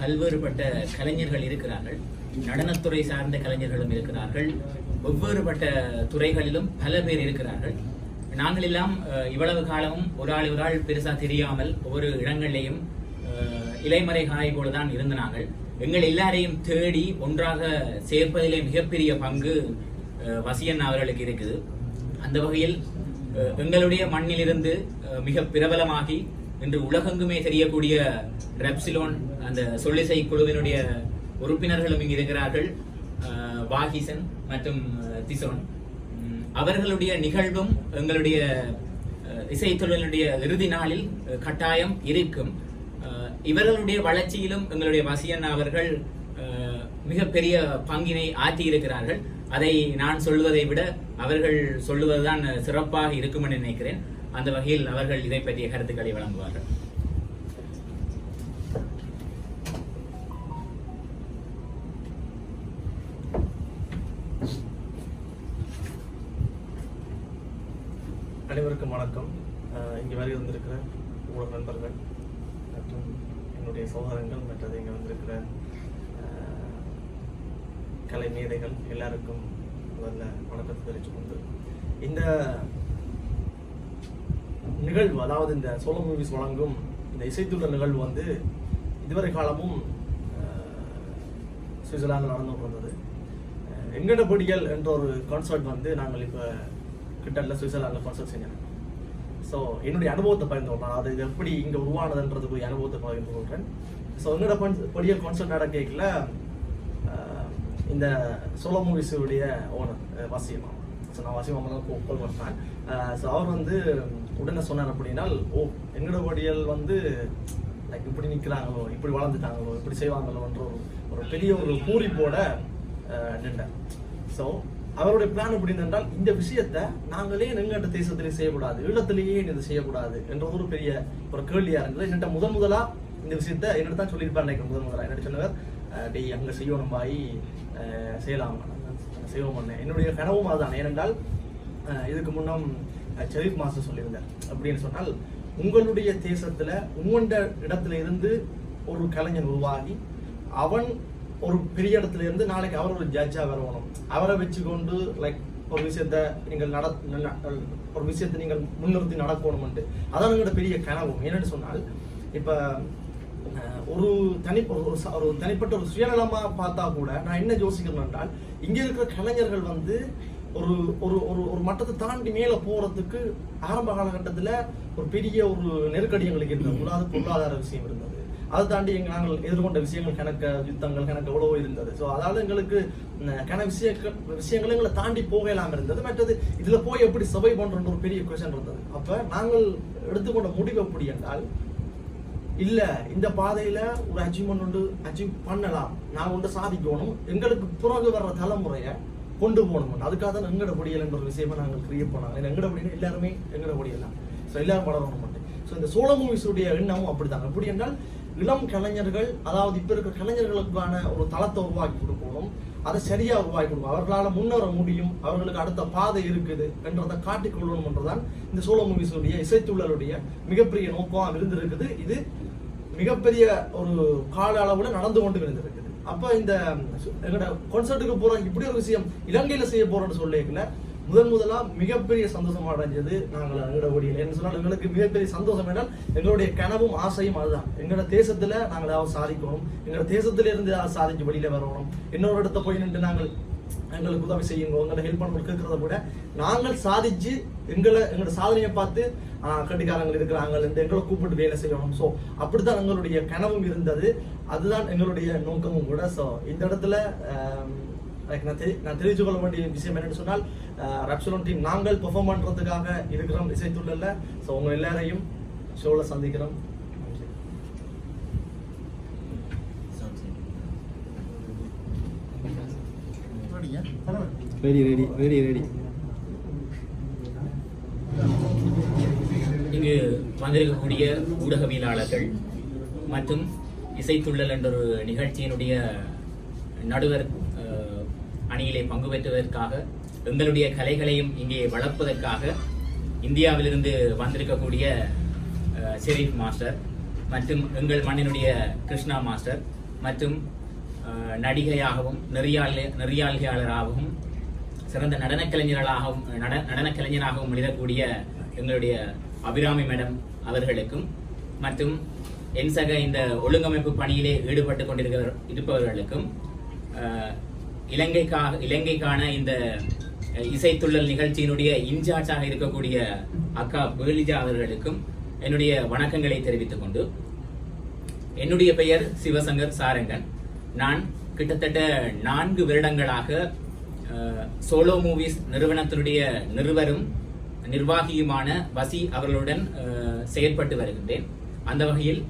பல்வேறுபட்ட கலைஞர்கள் இருக்கிறார்கள். நடனத்துறை சார்ந்த கலைஞர்களும் இருக்கிறார்கள். வெவ்வேறுபட்ட துறைகளிலும் பல பேர் இருக்கிறார்கள். நாங்கள் எல்லாம் இவ்வளவு காலமும் ஒரு ஆள் ஒரு ஆள் பெருசாக தெரியாமல் ஒவ்வொரு இடங்களிலேயும் இலைமறை காய் போல தான் இருந்த நாங்கள் எங்கள் எல்லாரையும் தேடி ஒன்றாக சேர்ப்பதிலே மிகப்பெரிய பங்கு வசியன் அவர்களுக்கு இருக்குது. அந்த வகையில் எங்களுடைய மண்ணிலிருந்து மிக பிரபலமாகி இன்று உலகெங்குமே தெரியக்கூடிய ரெப்சிலோன் அந்த சொல்லிசை குழுவினுடைய உறுப்பினர்களும் இங்கு இருக்கிறார்கள். வாகிசன் மற்றும் திசோன். அவர்களுடைய நிகழ்வும் எங்களுடைய இசைத்தொழிலுடைய இறுதி நாளில் கட்டாயம் இருக்கும். அஹ், இவர்களுடைய வளர்ச்சியிலும் எங்களுடைய வசியன் அவர்கள் மிகப்பெரிய பங்கினை ஆற்றி இருக்கிறார்கள் அதை நான் சொல்வதை விட அவர்கள் சொல்லுவதுதான் சிறப்பாக இருக்கும் என்று நினைக்கிறேன். அந்த வகையில் அவர்கள் இதை பற்றிய கருத்துக்களை வழங்குவார்கள். அனைவருக்கும் வணக்கம். இங்கே வருகை வந்திருக்கிற ஊடக நண்பர்கள் மற்றும் என்னுடைய சகோதரங்கள் மற்றது இங்கே வந்திருக்கிற கலை மேதைகள் எல்லாருக்கும் முதல்ல வணக்கத்தை தெரிவித்து கொண்டு இந்த நிகழ்வு அதாவது இந்த சோலோ மூவிஸ் வழங்கும் இந்த இசைத்துள்ள நிகழ்வு வந்து இதுவரை காலமும் சுவிட்சர்லாந்தில் நடந்து கொண்டிருந்தது. எங்கட எங்கடபடிகள் என்ற ஒரு கான்சர்ட் வந்து நாங்கள் இப்போ கிட்டத்தில் சுவிட்சர்லாந்தில் கான்சர்ட் செஞ்சோம் ஸோ என்னுடைய அனுபவத்தை பகிர்ந்து கொள்றேன். அது இது எப்படி இங்கே உருவானதுன்றது போய் அனுபவத்தை பகிர்ந்து கொள்கிறேன் ஸோ எங்கட படியல் கான்சர்ட் நடக்கல இந்த சோலோ மூவிஸுடைய ஓனர் வசியம் ஸோ நான் வசியம் தான் கால் பண்ணேன் ஸோ அவர் வந்து உடனே சொன்னார் அப்படின்னால் ஓ எங்கட படியல் வந்து லைக் இப்படி நிற்கிறாங்களோ இப்படி வளர்ந்துட்டாங்களோ இப்படி செய்வாங்களோன்ற ஒரு ஒரு பெரிய ஒரு பூரிப்போட நின்றேன். ஸோ அவருடைய பிளான் அப்படின்னு என்றால் இந்த விஷயத்தை நாங்களே நெங்கட்ட தேசத்திலே செய்யக்கூடாது ஈழத்திலேயே இதை இது செய்யக்கூடாது என்ற ஒரு பெரிய ஒரு கேள்வியா இருந்தது. என்கிட்ட முதன் முதலா இந்த விஷயத்த என்னிட்ட தான் சொல்லியிருப்பார் நினைக்கிறேன் முதன் முதலா. என்னிட்ட சொன்னவர் டெய் அங்கே செய்யணும் பாய் செய்யலாம். செய்வோம் பண்ணேன் என்னுடைய கனவும் அதுதான். ஏனென்றால் இதுக்கு முன்னம் ஷெரீப் மாஸ்டர் சொல்லியிருந்தார். அப்படின்னு சொன்னால் உங்களுடைய தேசத்தில் உங்கண்ட இடத்துல இருந்து ஒரு கலைஞன் உருவாகி அவன் ஒரு பெரிய இடத்துல இருந்து நாளைக்கு அவர் ஒரு ஜட்ஜாக வரணும். அவரை வச்சுக்கொண்டு லைக் ஒரு விஷயத்த நீங்கள் நட ந- ஒரு விஷயத்தை நீங்கள் முன்னிறுத்தி நடக்கணும்ட்டு அதான் எங்களோட பெரிய கனவு. என்னன்னு சொன்னால் இப்போ ஒரு தனி ஒரு ஒரு தனிப்பட்ட ஒரு சுயநலமாக பார்த்தா கூட நான் என்ன யோசிக்கிறேன் என்றால் இங்கே இருக்கிற கலைஞர்கள் வந்து ஒரு ஒரு ஒரு ஒரு மட்டத்தை தாண்டி மேல போறதுக்கு ஆரம்ப காலகட்டத்துல ஒரு பெரிய ஒரு நெருக்கடி எங்களுக்கு இருந்தது. பொருளாதார பொருளாதார விஷயம் இருந்தது. அதை தாண்டி எங்க நாங்கள் எதிர்கொண்ட விஷயங்கள் கணக்க யுத்தங்கள் கணக்கு எவ்வளவோ இருந்தது. ஸோ அதாவது எங்களுக்கு கண விஷய விஷயங்கள் எங்களை தாண்டி போக இல்லாமல் இருந்தது. மற்றது இதுல போய் எப்படி சபை பண்றன்ற ஒரு பெரிய கொஷன் இருந்தது. அப்ப நாங்கள் எடுத்துக்கொண்ட முடிவு எப்படி என்றால் இல்ல இந்த பாதையில ஒரு அச்சீவ்மெண்ட் உண்டு அச்சீவ் பண்ணலாம். நாங்கள் ஒன்று சாதிக்கணும். எங்களுக்கு பிறகு வர்ற தலைமுறையை கொண்டு போகணும் அதுக்காக தான் எங்கட பொடியல் என்ற ஒரு விஷயமா நாங்கள் கிரியேட் பண்ணாங்க. எங்கட பொடியல் எல்லாருமே எங்கட பொடியலாம் ஸோ எல்லாரும் வளரணும் மட்டும் ஸோ இந்த சோழ மூவிஸுடைய எண்ணமும் அப்படிதான். எப்படி என்றால் இளம் கலைஞர்கள் அதாவது இப்போ இருக்கிற கலைஞர்களுக்கான ஒரு தளத்தை உருவாக்கி கொடுக்கணும். அதை சரியாக உருவாக்கி கொடுக்கணும். அவர்களால் முன்னேற முடியும். அவர்களுக்கு அடுத்த பாதை இருக்குது என்றதை காட்டிக்கொள்ளணும் என்றுதான் இந்த சோழ மூவிஸுடைய இசைத்துள்ளருடைய மிகப்பெரிய நோக்கம் இருந்திருக்குது. இது மிகப்பெரிய ஒரு கால அளவுல நடந்து கொண்டு இருந்திருக்கு. அப்போ இந்த எங்கட கான்சர்ட்டுக்கு போகிறோம் இப்படி ஒரு விஷயம் இலங்கையில் செய்ய போகிறோன்னு சொல்லிக்கல முதன் முதலாக மிகப்பெரிய சந்தோஷம் அடைஞ்சது நாங்கள் எங்களோட ஓடியில் என்ன சொன்னால் எங்களுக்கு மிகப்பெரிய சந்தோஷம் என்றால் எங்களுடைய கனவும் ஆசையும் அதுதான். எங்களோட தேசத்தில் நாங்கள் ஏதாவது சாதிக்கணும் எங்களோட தேசத்திலிருந்து ஏதாவது சாதிச்சு வெளியில் வரணும். இன்னொரு இடத்த போய் நின்று நாங்கள் எங்களுக்கு உதவி செய்யுங்க. உங்களை ஹெல்ப் பண்ண கேட்கறத விட நாங்கள் சாதிச்சு எங்களை எங்களோட சாதனையை பார்த்து கட்டிக்காரங்கள் இருக்கிறாங்க எங்களை கூப்பிட்டு வேலை செய்யணும். ஸோ அப்படித்தான் எங்களுடைய கனவும் இருந்தது. அதுதான் எங்களுடைய நோக்கமும் கூட. ஸோ இந்த இடத்துல நான் தெரி- நான் தெரிவித்து கொள்ள வேண்டிய விஷயம் என்னன்னு சொன்னால் ரப்சலோன் டீம் நாங்கள் பெர்ஃபார்ம் பண்ணுறதுக்காக இருக்கிறோம் இசைத்துள்ள ஸோ உங்கள் எல்லாரையும் ஷோவில் சந்திக்கிறோம் நன்றி ரெடி ரெடி ரெடி ரெடி இங்கு வந்திருக்கக்கூடிய ஊடகவியலாளர்கள் மற்றும் இசைத்துள்ளல் என்ற ஒரு நிகழ்ச்சியினுடைய நடுவர் அணியிலே பங்கு பெற்றுவதற்காக எங்களுடைய கலைகளையும் இங்கே வளர்ப்பதற்காக இந்தியாவிலிருந்து வந்திருக்கக்கூடிய ஷெரீப் மாஸ்டர் மற்றும் எங்கள் மண்ணினுடைய கிருஷ்ணா மாஸ்டர் மற்றும் நடிகையாகவும் நெறியாள நெறியாள்கையாளராகவும் சிறந்த நடனக் கலைஞர்களாகவும் நட நடனக் கலைஞராகவும் எழுதக்கூடிய எங்களுடைய அபிராமி மேடம் அவர்களுக்கும் மற்றும் என்சக இந்த ஒழுங்கமைப்பு பணியிலே ஈடுபட்டு கொண்டிருக்கிற இருப்பவர்களுக்கும் இலங்கைக்காக இலங்கைக்கான இந்த இசைத்துள்ளல் நிகழ்ச்சியினுடைய இன்சார்ஜாக இருக்கக்கூடிய அக்கா பேலிஜா அவர்களுக்கும் என்னுடைய வணக்கங்களை தெரிவித்துக் கொண்டு என்னுடைய பெயர் சிவசங்கர் சாரங்கன். நான் கிட்டத்தட்ட நான்கு வருடங்களாக சோலோ மூவிஸ் நிறுவனத்தினுடைய நிறுவரும் நிர்வாகியுமான வசி அவர்களுடன் செயற்பட்டு வருகின்றேன். அந்த வகையில்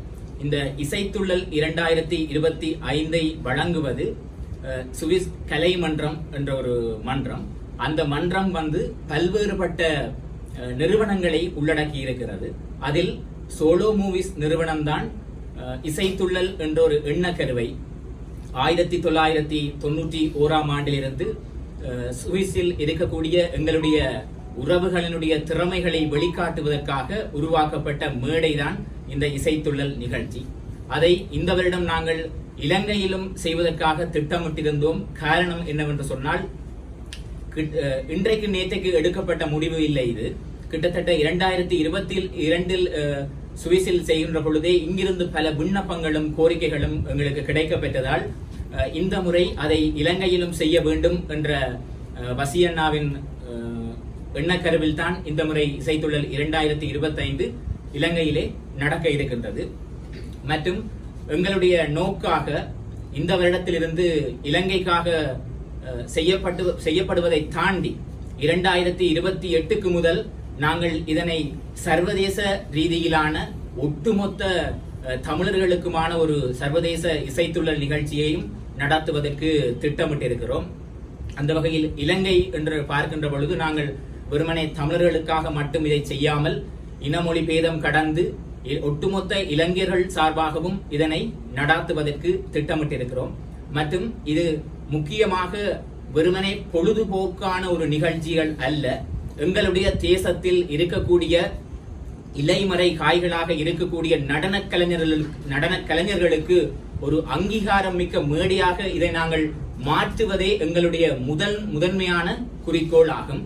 இந்த இசைத்துள்ளல் இரண்டாயிரத்தி இருபத்தி ஐந்தை வழங்குவது சுவிஸ் கலை மன்றம் என்ற ஒரு மன்றம். அந்த மன்றம் வந்து பல்வேறுபட்ட நிறுவனங்களை உள்ளடக்கி இருக்கிறது. அதில் சோலோ மூவிஸ் நிறுவனம்தான் இசைத்துள்ளல் என்ற ஒரு எண்ணக்கருவை ஆயிரத்தி தொள்ளாயிரத்தி தொண்ணூற்றி ஓராம் ஆண்டிலிருந்து சுவிஸில் இருக்கக்கூடிய எங்களுடைய உறவுகளினுடைய திறமைகளை வெளிக்காட்டுவதற்காக உருவாக்கப்பட்ட மேடைதான் இந்த இசைத்துள்ளல் நிகழ்ச்சி. அதை இந்த வருடம் நாங்கள் இலங்கையிலும் செய்வதற்காக திட்டமிட்டிருந்தோம். காரணம் என்னவென்று சொன்னால் கிட்- இன்றைக்கு நேற்றைக்கு எடுக்கப்பட்ட முடிவு இல்லை இது. கிட்டத்தட்ட இரண்டாயிரத்தி இருபத்தி இரண்டில் சுவிஸில் செய்கின்ற பொழுதே இங்கிருந்து பல விண்ணப்பங்களும் கோரிக்கைகளும் எங்களுக்கு கிடைக்க பெற்றதால் இந்த முறை அதை இலங்கையிலும் செய்ய வேண்டும் என்ற வசியண்ணாவின் எண்ணக்கருவில் தான் இந்த முறை இசைத்துள்ளல் இரண்டாயிரத்தி இருபத்தைந்து இலங்கையிலே நடக்க இருக்கின்றது. மற்றும் எங்களுடைய நோக்காக இந்த வருடத்திலிருந்து இலங்கைக்காக செய்யப்பட்டு செய்யப்படுவதை தாண்டி இரண்டாயிரத்தி இருபத்தி எட்டுக்கு முதல் நாங்கள் இதனை சர்வதேச ரீதியிலான ஒட்டுமொத்த தமிழர்களுக்குமான ஒரு சர்வதேச இசைத்துள்ளல் நிகழ்ச்சியையும் நடத்துவதற்கு திட்டமிட்டிருக்கிறோம். அந்த வகையில் இலங்கை என்று பார்க்கின்ற பொழுது நாங்கள் வெறுமனே தமிழர்களுக்காக மட்டும் இதை செய்யாமல் இனமொழி பேதம் கடந்து ஒட்டுமொத்த இளைஞர்கள் சார்பாகவும் இதனை நடாத்துவதற்கு திட்டமிட்டிருக்கிறோம். மற்றும் இது முக்கியமாக வெறுமனே பொழுதுபோக்கான ஒரு நிகழ்ச்சிகள் அல்ல எங்களுடைய தேசத்தில் இருக்கக்கூடிய இலைமறை காய்களாக இருக்கக்கூடிய நடனக் கலைஞர்கள் நடனக் கலைஞர்களுக்கு ஒரு அங்கீகாரம் மிக்க மேடையாக இதை நாங்கள் மாற்றுவதே எங்களுடைய முதல் முதன்மையான குறிக்கோள் ஆகும்.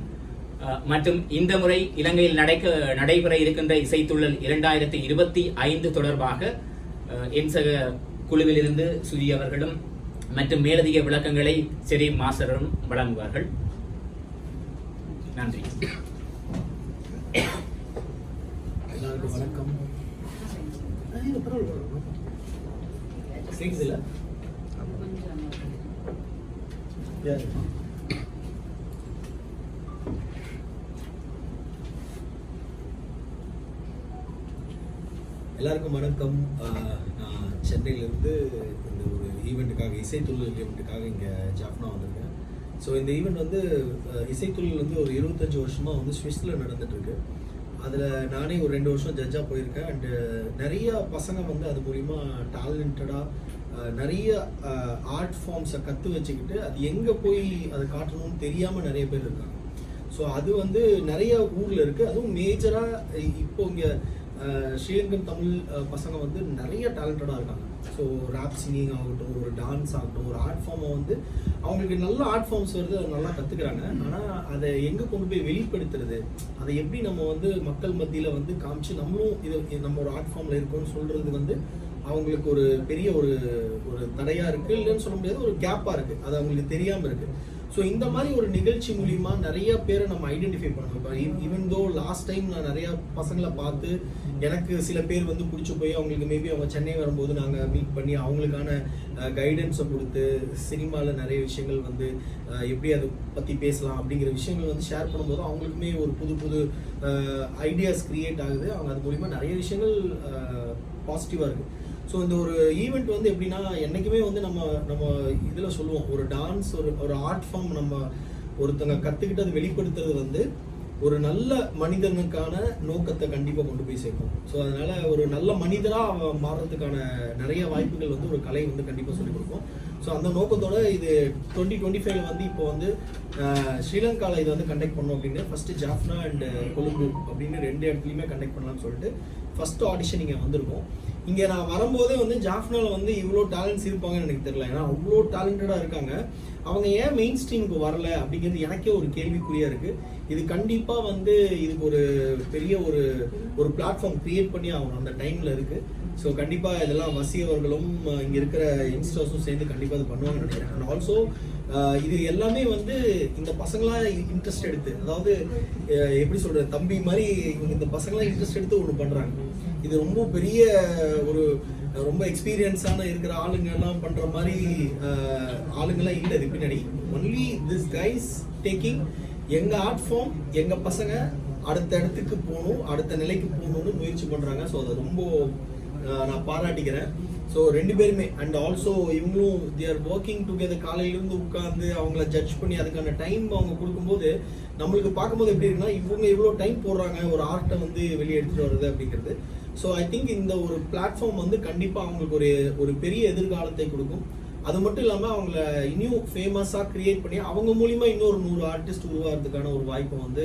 மற்றும் இந்த முறை இலங்கையில் நடக்க நடைபெற இருக்கின்ற இசைத்துள்ளல் இரண்டாயிரத்தி இருபத்தி ஐந்து தொடர்பாக என்சக குழுவிலிருந்து சுதி அவர்களும் மற்றும் மேலதிக விளக்கங்களை செரி மாஸ்டரும் வழங்குவார்கள். நன்றி. எல்லாருக்கும் வணக்கம். அஹ் யாரு? எல்லாருக்கும் வணக்கம். நான் சென்னையிலேருந்து இந்த ஒரு ஈவெண்ட்டுக்காக இசைத்துள்ளல் ஈவெண்ட்டுக்காக இங்கே ஜாஃப்னா வந்திருக்கேன். ஸோ இந்த ஈவெண்ட் வந்து இசைத்துறையில் வந்து ஒரு இருபத்தஞ்சி வருஷமாக வந்து ஸ்விஸ்ஸில் நடந்துட்டுருக்கு. அதில் நானே ஒரு ரெண்டு வருஷம் ஜட்ஜாக போயிருக்கேன். அண்டு நிறைய பசங்க வந்து அது மூலிமா டேலண்டடாக நிறைய ஆர்ட் ஃபார்ம்ஸை கற்று வச்சுக்கிட்டு அது எங்கே போய் அதை காட்டணும்னு தெரியாமல் நிறைய பேர் இருக்காங்க. ஸோ அது வந்து நிறைய ஊரில் இருக்குது அதுவும் மேஜராக இப்போ இங்கே ஸ்ரீலங்கன் தமிழ் பசங்க வந்து நிறைய டேலண்டடாக இருக்காங்க. ஸோ ரேப் சிங்கிங் ஆகட்டும் ஒரு டான்ஸ் ஆகட்டும் ஒரு ஆர்ட் ஃபார்மை வந்து அவங்களுக்கு நல்ல ஆர்ட் ஃபார்ம்ஸ் வருது அதை நல்லா கற்றுக்குறாங்க ஆனால் அதை எங்கே கொண்டு போய் வெளிப்படுத்துறது? அதை எப்படி நம்ம வந்து மக்கள் மத்தியில் வந்து காமிச்சு நம்மளும் இது நம்ம ஒரு ஆர்ட் ஃபார்மில் இருக்கோம்னு சொல்கிறது வந்து அவங்களுக்கு ஒரு பெரிய ஒரு ஒரு தடையாக இருக்குது இல்லைன்னு சொல்ல முடியாது ஒரு கேப்பாக இருக்குது அது அவங்களுக்கு தெரியாமல் இருக்குது ஸோ இந்த மாதிரி ஒரு நிகழ்ச்சி மூலிமா நிறைய பேரை நம்ம ஐடென்டிஃபை பண்ணணும். இப்போ ஈவன் தோ லாஸ்ட் டைம் நான் நிறையா பசங்களை பார்த்து எனக்கு சில பேர் வந்து பிடிச்சி போய் அவங்களுக்கு மேபி அவங்க சென்னை வரும்போது நாங்கள் மீட் பண்ணி அவங்களுக்கான கைடன்ஸை கொடுத்து சினிமாவில் நிறைய விஷயங்கள் வந்து எப்படி அதை பற்றி பேசலாம் அப்படிங்கிற விஷயங்கள் வந்து ஷேர் பண்ணும்போது அவங்களுக்குமே ஒரு புது புது ஐடியாஸ் க்ரியேட் ஆகுது. அவங்க அது மூலிமா நிறைய விஷயங்கள் பாசிட்டிவாக இருக்குது ஸோ இந்த ஒரு ஈவெண்ட் வந்து எப்படின்னா என்றைக்குமே வந்து நம்ம நம்ம இதில் சொல்லுவோம் ஒரு டான்ஸ் ஒரு ஒரு ஆர்ட் ஃபார்ம் நம்ம ஒருத்தங்க கற்றுக்கிட்டு அதை வெளிப்படுத்துறது வந்து ஒரு நல்ல மனிதனுக்கான நோக்கத்தை கண்டிப்பாக கொண்டு போய் சேர்க்கும் ஸோ அதனால ஒரு நல்ல மனிதராக அவன் மாறுறதுக்கான நிறைய வாய்ப்புகள் வந்து ஒரு கலை வந்து கண்டிப்பாக சொல்லிக் கொடுக்கும். ஸோ அந்த நோக்கத்தோட இது டுவெண்ட்டி டுவெண்ட்டி ஃபைவ்ல வந்து இப்போ வந்து ஸ்ரீலங்காவில் இதை வந்து கண்டக்ட் பண்ணோம் அப்படின்னு. ஃபஸ்ட்டு ஜாஃப்னா அண்ட் கொழும்பு அப்படின்னு ரெண்டு இடத்துலையுமே கண்டக்ட் பண்ணலாம்னு சொல்லிட்டு ஃபஸ்ட்டு ஆடிஷன் இங்கே வந்திருக்கோம். இங்கே நான் வரும்போதே வந்து ஜாஃப்னால் வந்து இவ்வளோ டேலண்ட்ஸ் இருப்பாங்கன்னு எனக்கு தெரியல. ஏன்னா அவ்வளோ டேலண்டடாக இருக்காங்க. அவங்க ஏன் மெயின் ஸ்ட்ரீமுக்கு வரல அப்படிங்கிறது எனக்கே ஒரு கேள்விக்குறியாக இருக்குது இது கண்டிப்பாக வந்து இதுக்கு ஒரு பெரிய ஒரு ஒரு பிளாட்ஃபார்ம் க்ரியேட் பண்ணி ஆகணும் அந்த டைமில் இருக்குது ஸோ கண்டிப்பாக இதெல்லாம் வசி அவர்களும் இங்கே இருக்கிற யங்ஸ்டர்ஸும் சேர்ந்து கண்டிப்பாக அது பண்ணுவாங்கன்னு நினைக்கிறேன். அண்ட் ஆல்சோ இது எல்லாமே வந்து இந்த பசங்களாம் இன்ட்ரெஸ்ட் எடுத்து அதாவது எப்படி சொல்கிறது தம்பி மாதிரி இவங்க இந்த பசங்களாம் இன்ட்ரெஸ்ட் எடுத்து ஒன்று பண்ணுறாங்க இது ரொம்ப பெரிய ஒரு ரொம்ப எக்ஸ்பீரியன்ஸான இருக்கிற ஆளுங்க எல்லாம் பண்ணுற மாதிரி ஆளுங்கெல்லாம் இல்லை இது பின்னாடி. ஒன்லி திஸ் கைஸ் டேக்கிங் எங்கள் ஆர்ட் ஃபார்ம் எங்கள் பசங்க அடுத்த இடத்துக்கு போகணும் அடுத்த நிலைக்கு போகணும்னு முயற்சி பண்ணுறாங்க ஸோ அதை ரொம்ப நான் பாராட்டிக்கிறேன். ஸோ ரெண்டு பேருமே அண்ட் ஆல்சோ இவங்களும் தேர் ஒர்க்கிங் டுகெதர் காலையிலேருந்து உட்காந்து அவங்கள ஜட்ஜ் பண்ணி அதுக்கான டைம் அவங்க கொடுக்கும்போது நம்மளுக்கு பார்க்கும்போது எப்படி இருக்குன்னா இவங்க இவ்வளோ டைம் போடுறாங்க ஒரு ஆர்ட்டை வந்து வெளியே எடுத்துகிட்டு வருது அப்படிங்கிறது. ஸோ ஐ திங்க் இந்த ஒரு பிளாட்ஃபார்ம் வந்து கண்டிப்பாக அவங்களுக்கு ஒரு ஒரு பெரிய எதிர்காலத்தை கொடுக்கும். அது மட்டும் இல்லாமல் அவங்கள இன்னும் ஃபேமஸாக கிரியேட் பண்ணி அவங்க மூலிமா இன்னொரு நூறு ஆர்டிஸ்ட் உருவாகிறதுக்கான ஒரு வாய்ப்பை வந்து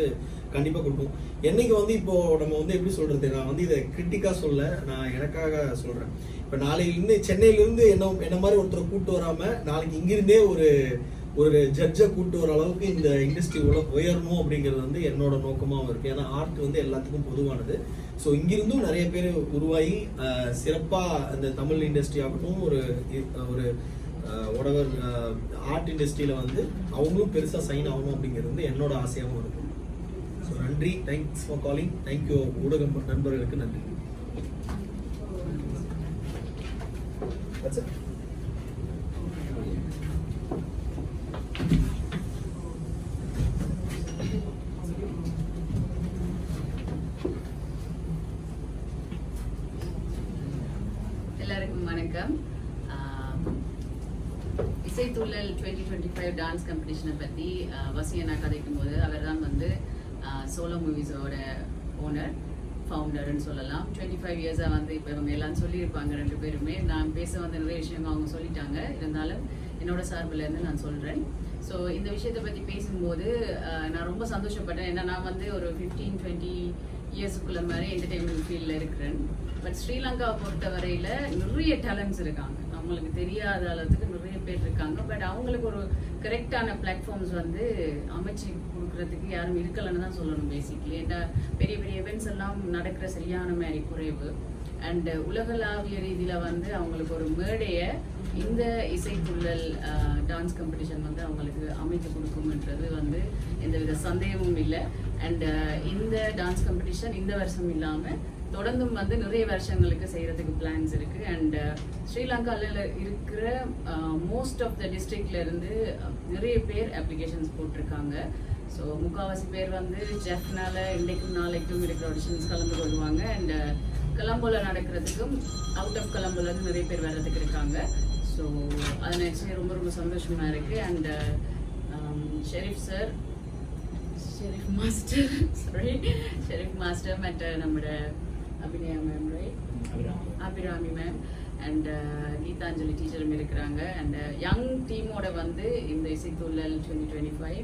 கண்டிப்பாக கொடுக்கும். என்னைக்கு வந்து இப்போ நம்ம வந்து எப்படி சொல்றது? நான் வந்து இதை கிரிட்டிக்காக சொல்ல நான் எனக்காக சொல்கிறேன் இப்போ நாளையிலிருந்து சென்னையிலேருந்து என்ன என்ன மாதிரி ஒருத்தரை கூட்டு வராமல் நாளைக்கு இங்கிருந்தே ஒரு ஒரு ஜட்ஜை கூட்டு வர அளவுக்கு இந்த இண்டஸ்ட்ரி உள்ள உயரணும் அப்படிங்கிறது வந்து என்னோட நோக்கமாகவும் இருக்குது ஏன்னா ஆர்ட் வந்து எல்லாத்துக்கும் பொதுவானது. ஸோ இங்கிருந்தும் நிறைய பேர் உருவாகி சிறப்பாக அந்த தமிழ் இண்டஸ்ட்ரி ஆகட்டும் ஒரு ஒரு உடவர் ஆர்ட் இண்டஸ்ட்ரியில் வந்து அவங்களும் பெருசாக சைன் ஆகணும் அப்படிங்கிறது வந்து என்னோட ஆசையாகவும் இருக்கும். ஸோ நன்றி. தேங்க்ஸ் ஃபார் காலிங் தேங்க்யூ ஊடக நண்பர்களுக்கு நன்றி. That's it. எல்லாருக்கும் வணக்கம் ஆம், இசைத்துள்ளல் டுவெண்ட்டி டுவெண்ட்டி ஃபைவ் டான்ஸ் காம்படிஷனை பற்றி வசியனா கதைக்கும் போது அவர் தான் வந்து சோலோ மூவிஸோட ஓனர் ஃபவுண்டர்னு சொல்லலாம். டுவெண்ட்டி ஃபைவ் இயர்ஸாக வந்து இப்போ இவங்க எல்லாம் சொல்லியிருப்பாங்க ரெண்டு பேருமே. நான் பேச வந்த நிறைய விஷயங்கள் அவங்க சொல்லிட்டாங்க. இருந்தாலும் என்னோட சார்பில் இருந்து நான் சொல்கிறேன் ஸோ இந்த விஷயத்தை பற்றி பேசும்போது நான் ரொம்ப சந்தோஷப்பட்டேன். ஏன்னா நான் வந்து ஒரு ஃபிஃப்டீன் டுவெண்ட்டி இயர்ஸுக்குள்ள மாதிரி என்டர்டெயின்மெண்ட் ஃபீல்டில் இருக்கிறேன். பட் ஸ்ரீலங்காவை பொறுத்தவரையில் நிறைய டேலண்ட்ஸ் இருக்காங்க. நம்மளுக்கு தெரியாத அளவுக்கு பேர் இருக்காங்க பட் அவங்களுக்கு ஒரு கரெக்டான பிளாட்ஃபார்ம்ஸ் வந்து அமைச்சு கொடுக்கறதுக்கு யாரும் இருக்கலைன்னு தான் சொல்லணும் பேசிக்கலி ஏன்னா பெரிய பெரிய events எல்லாம் நடக்கிற சரியான மாதிரி குறைவு. அண்ட் உலகளாவிய ரீதியில் வந்து அவங்களுக்கு ஒரு மேடையை இந்த இசைக்குள்ளல் டான்ஸ் காம்படிஷன் வந்து அவங்களுக்கு அமைத்து கொடுக்கும்ன்றது வந்து எந்தவித சந்தேகமும் இல்லை. அண்ட் இந்த டான்ஸ் காம்படிஷன் இந்த வருஷம் இல்லாமல் தொடர்ந்தும் வந்து நிறைய வருஷங்களுக்கு செய்யறதுக்கு பிளான்ஸ் இருக்கு. அண்ட் uh, ஸ்ரீலங்காவில் இருக்கிற மோஸ்ட் ஆஃப் த டிஸ்ட்ரிக்ட்ல இருந்து uh, நிறைய பேர் அப்ளிகேஷன்ஸ் போட்டிருக்காங்க. ஸோ முக்காவாசி பேர் வந்து ஜெஃப்னால இன்றைக்கும் நாளைக்கும் இருக்கிற ஆடிஷன்ஸ் கலந்து கொள்வாங்க. அண்ட் uh, கொலம்போல நடக்கிறதுக்கும் அவுட் ஆஃப் கொலம்போல இருந்து நிறைய பேர் வர்றதுக்கு இருக்காங்க. ஸோ அது நினச்சி ரொம்ப ரொம்ப சந்தோஷமா இருக்கு. And Sherif sir Sherif master sorry Sherif master மற்ற நம்மளோட Abhinaya ma'am right Abhirami. Ma'am and Geethanjali டீச்சரும் இருக்கிறாங்க. அண்ட் யங் டீமோட வந்து இந்த இசைத்துள்ளல் டுவெண்ட்டி டுவெண்ட்டி ஃபைவ்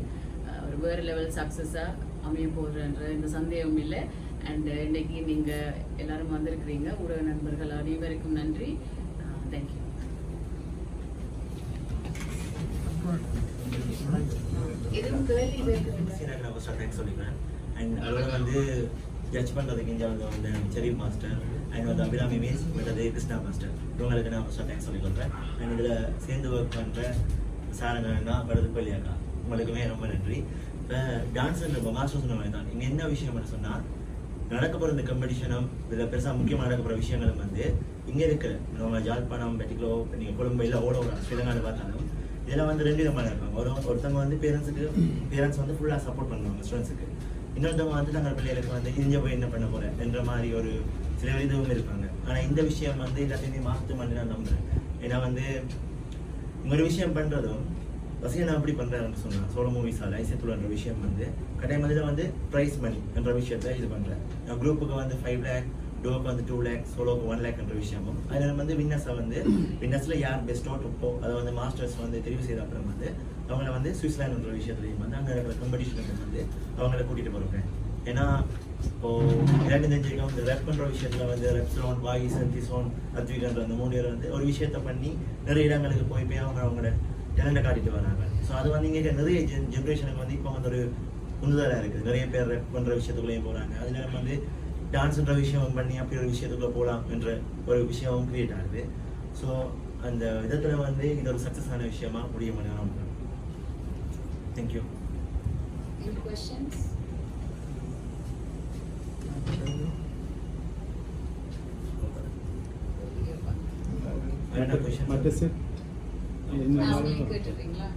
ஒரு வேறு லெவல் சக்ஸஸாக அமைய போகுதுன்ற இந்த சந்தேகம் இல்லை. அண்ட் இன்னைக்கு நீங்கள் எல்லாரும் வந்திருக்கிறீங்க. ஊடக நண்பர்கள் அனைவருக்கும் நன்றி. தேங்க்யூ எதுவும் கேள்வி சொல்லிக்கிறேன். அண்ட் அதோட வந்து ஜட்ஜ் பண்ணுறதுக்கு இங்கே வந்து வந்து ஷெரீப் மாஸ்டர் அண்ட் வந்து அபிராமி மீஸ் மற்றது கிருஷ்ணா மாஸ்டர் இவங்களுக்கு நான் ஃபஸ்ட்டாக தேங்க்ஸ் சொல்லிக்கொள்கிறேன் அண்ட் இதில் சேர்ந்து ஒர்க் பண்ணுற சாரங்கண்ணா படுது அக்கா உங்களுக்குமே ரொம்ப நன்றி. இப்போ டான்ஸ்ன்ற இப்போ மாஸ்டர் சொன்ன மாதிரி தான். இங்கே என்ன விஷயம் சொன்னால் நடக்க போகிற இந்த காம்படிஷனும் இதில் பெருசாக முக்கியமாக நடக்க போகிற விஷயங்களும் வந்து இங்கே இருக்கிற நம்ம ஜாழ்ப்பாணம் பெட்டிக்குலோ நீங்கள் கொழும்பு இல்லை ஓட ஓட ஸ்ரீலங்காவில் பார்த்தாலும் இதில் வந்து ரெண்டு விதமான இருப்பாங்க. ஒரு ஒருத்தவங்க வந்து பேரண்ட்ஸுக்கு பேரண்ட்ஸ் வந்து ஃபுல்லாக சப்போர்ட் பண்ணுவாங்க ஸ்டூடெண்ட்ஸுக்கு இன்னொருத்தவங்க வந்து தங்கள் பிள்ளைகளுக்கு வந்து இங்கே போய் என்ன பண்ண போகிறேன் என்ற மாதிரி ஒரு சில இதுவும் இருப்பாங்க. ஆனால் இந்த விஷயம் வந்து எல்லாத்தையுமே மாற்று மாதிரி நான் நம்புறேன். ஏன்னா வந்து ஒரு விஷயம் பண்ணுறதும் நான் அப்படி பண்ணுறாருன்னு சொன்னால் சோழ மூவிஸால் ஐசத்துலன்ற விஷயம் வந்து. கட்டாயம் மதியில் வந்து ப்ரைஸ் மணி என்ற விஷயத்த இது பண்ணுறேன் நான் குரூப்புக்கு வந்து ஃபைவ் லேக் டோக்கு வந்து டூ லேக் சோலோக்கு ஒன் லேக்ன்ற விஷயமும் அதில் வந்து வின்னர்ஸை வந்து வின்னர்ஸில் யார் பெஸ்ட்டோ டொப்போ அதை வந்து மாஸ்டர்ஸ் வந்து தெரிவு செய்த அப்புறம் வந்து அவங்கள வந்து சுவிட்சர்லாண்டுன்ற விஷயத்துலையும் வந்து அங்கே இருக்கிற காம்படிஷனுக்கு வந்து அவங்கள கூட்டிகிட்டு போகிறேன் ஏன்னா இப்போ இரண்டு தெரிஞ்சிருக்கோம் இந்த ரெப் பண்ற விஷயத்துல வந்து ரெப்சோன் வாகி சந்திசோன் அத்விகன்ற அந்த மூணு பேர் வந்து ஒரு விஷயத்த பண்ணி நிறைய இடங்களுக்கு போய் போய் அவங்க அவங்களோட டேலண்டை காட்டிட்டு வராங்க. ஸோ அது வந்து இங்கே நிறைய ஜென் ஜென்ரேஷனுக்கு வந்து இப்போ வந்து ஒரு உந்துதலாக இருக்குது. நிறைய பேர் ரெப் பண்ற விஷயத்துக்குள்ளேயும் போறாங்க. அதனால நம்ம வந்து டான்ஸ்ன்ற விஷயம் பண்ணி அப்படி ஒரு விஷயத்துக்குள்ள போகலாம் என்ற ஒரு விஷயம் கிரியேட் ஆகுது. ஸோ அந்த விதத்துல வந்து இது ஒரு சக்ஸஸ் ஆன விஷயமா முடியும் நான் தேங்க்யூ மற்ற செட் கேட்டுறீங்களா?